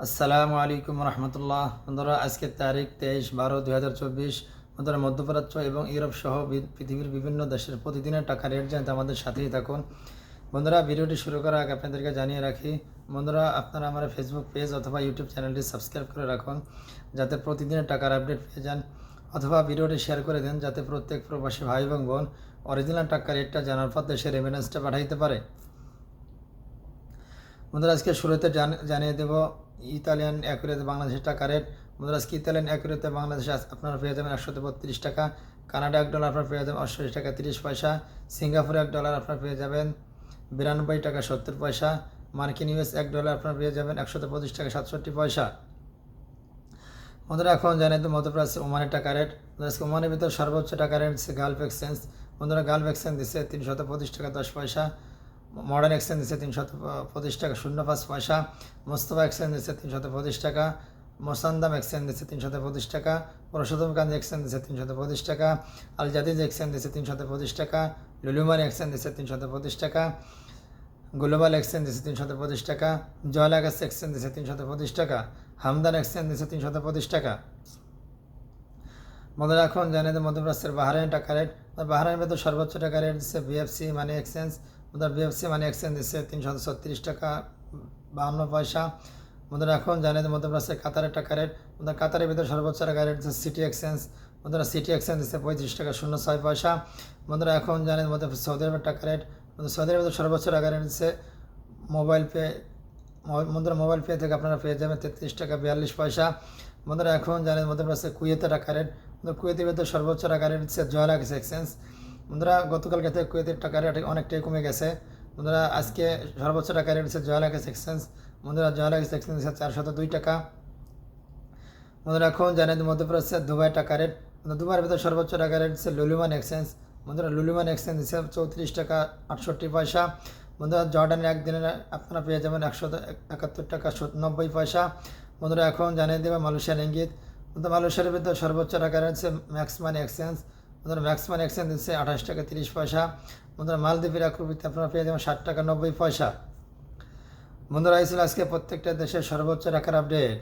আসসালামু আলাইকুম রহমতুল্লাহ। বন্ধুরা আজকের তারিখ তেইশ বারো দুই হাজার চব্বিশ। বন্ধুরা, মধ্যপ্রাচ্য এবং ইউরোপ সহ পৃথিবীর বিভিন্ন দেশের প্রতিদিনের টাকা রেট জানতে আমাদের সাথেই থাকুন। বন্ধুরা, ভিডিওটি শুরু করার আগে আপনাদেরকে জানিয়ে রাখি, বন্ধুরা, আপনারা আমার ফেসবুক পেজ অথবা ইউটিউব চ্যানেলটি সাবস্ক্রাইব করে রাখুন, যাতে প্রতিদিনের টাকার আপডেট পেয়ে যান, অথবা ভিডিওটি শেয়ার করে দেন, যাতে প্রত্যেক প্রবাসী ভাই এবং বোন অরিজিনাল টাকা রেটটা জানার পর দেশের রেমিনেন্সটা পাঠাইতে পারে। বন্ধুরা, আজকে শুরুতে জান- জানিয়ে দেব ইতালিয়ান অ্যাকুরেতে বাংলাদেশের টাকা রেট আজকে ইতালিয়ান অ্যাকুরেতে বাংলাদেশে আপনারা পেয়ে যাবেন একশো বত্রিশ টাকা। কানাডা এক ডলার আপনার পেয়ে যাবেন অষ্টআশি টাকা তিরিশ পয়সা। সিঙ্গাপুরে এক ডলার আপনার পেয়ে যাবেন বিরানব্বই টাকা সত্তর পয়সা। মার্কিন ইউএস এক ডলার আপনার পেয়ে যাবেন একশত পঁচিশ টাকা সাতষট্টি পয়সা। বন্ধুরা, এখন জানেন তো মধ্যপ্রাচ্যে ওমানের টাকা রেট আজকে ওমানের ভিতর সর্বোচ্চ টাকা রেট গালফ এক্সচেঞ্জ বন্ধুরা গালফ এক্সচেঞ্জ দিচ্ছে তিনশত পঁচিশ টাকা দশ পয়সা। মডার্ন এক্সচেঞ্জ দিচ্ছে তিনশত পঁচিশ টাকা, শূন্য পাঁচ পয়সা। মোস্তফা এক্সচেঞ্জ দিচ্ছে তিনশত পঁচিশ টাকা। মোসান্দাম এক্সচেঞ্জ দিচ্ছে তিনশত পঁচিশ টাকা। পরশুতমকান্দ এক্সচেঞ্জ দিচ্ছে তিনশত পঁচিশ টাকা। আল জাদিদ এক্সচেঞ্জ দিচ্ছে তিনশত পঁচিশ টাকা। লুলুমান এক্সচেঞ্জ দিচ্ছে তিনশত পঁচিশ টাকা। গ্লোবাল এক্সচেঞ্জ দিচ্ছে তিনশত পঁচিশ টাকা। জয়লাগাস এক্সচেঞ্জ দিচ্ছে তিনশত পঁচিশ টাকা। হামদান এক্সচেঞ্জ দিচ্ছে তিনশত পঁচিশ টাকা। বন্ধুরা রাখুন, জানেন মধ্যপ্রাচ্যের বাহারাইন টাকা রেট বাহারাইন ভেতর সর্বোচ্চ টাকা রেট দিচ্ছে বিএফসি মানি এক্সচেঞ্জ বন্ধুরা বিএফসি মানি এক্সচেঞ্জ দিচ্ছে তিনশত ছত্রিশ টাকা, বাহান্ন পয়সা। বন্ধুরা, এখন জানেন মধ্যপ্রাচ্যের কাতারের টাকা রেট বন্ধুরা, কাতারের ভিতরে সর্বোচ্চ টাকা রেট সিটি এক্সচেঞ্জ বন্ধুরা সিটি এক্সচেঞ্জ দিচ্ছে পঁয়ত্রিশ টাকা শূন্য ছয় পয়সা। বন্ধুরা, এখন জানেন মধ্যে সৌদি আরবের টাকা রেট সৌদি আরবের সর্বোচ্চ টাকা রেট দিচ্ছে মোবাইল পে বন্ধুরা মোবাইল পে থেকে আপনারা পেয়ে যাবেন তেত্রিশ টাকা বিয়াল্লিশ পয়সা। বন্ধুরা, এখন জানেন মধ্যপ্রাচ্যে কুয়েতে টাকা রেট কুয়েতের ভিতরে সর্বোচ্চ টাকা রেট দিচ্ছে জয়লাক্স এক্সচেঞ্জ। বন্ধুরা, গতকালকে থেকে কুয়েতের টাকা রেট অনেকটাই কমে গেছে। বন্ধুরা, আজকে সর্বোচ্চ টাকা রেট দিচ্ছে জয়লাক্স এক্সচেঞ্জ বন্ধুরা জয়লাক্স এক্সচেঞ্জ হচ্ছে চারশত দুই টাকা। বন্ধুরা, এখন জানেন যে মধ্যপ্রাচ্যে দুবাই টাকা রেট দুবাইয়ের ভিতরে সর্বোচ্চ টাকা রেট হচ্ছে লুলুমান এক্সচেঞ্জ বন্ধুরা, লুলুমান এক্সচেঞ্জ দিচ্ছে চৌত্রিশ টাকা আটষট্টি পয়সা। বন্ধুরা, জর্ডানের একদিনের আপনারা পেয়ে যাবেন একশো একাত্তর টাকা নব্বই পয়সা। বন্ধুরা, এখন জানিয়ে দেবে মালয়েশিয়ার ইঙ্গিত। বন্ধুরা, মালয়েশিয়ার ভিতরে সর্বোচ্চ টাকা রয়েছে ম্যাক্স মানি এক্সচেঞ্জ বন্ধুরা ম্যাক্সিমাম এক্সচেঞ্জ দিচ্ছে আঠাশ টাকা তিরিশ পয়সা। বন্ধুরা, মালদ্বীপের আকৃতিতে আপনারা পেয়ে যাবেন ষাট টাকা নব্বই পয়সা। বন্ধুরা, এই ছিল আজকে প্রত্যেকটা দেশের সর্বোচ্চ রাখার আপডেট।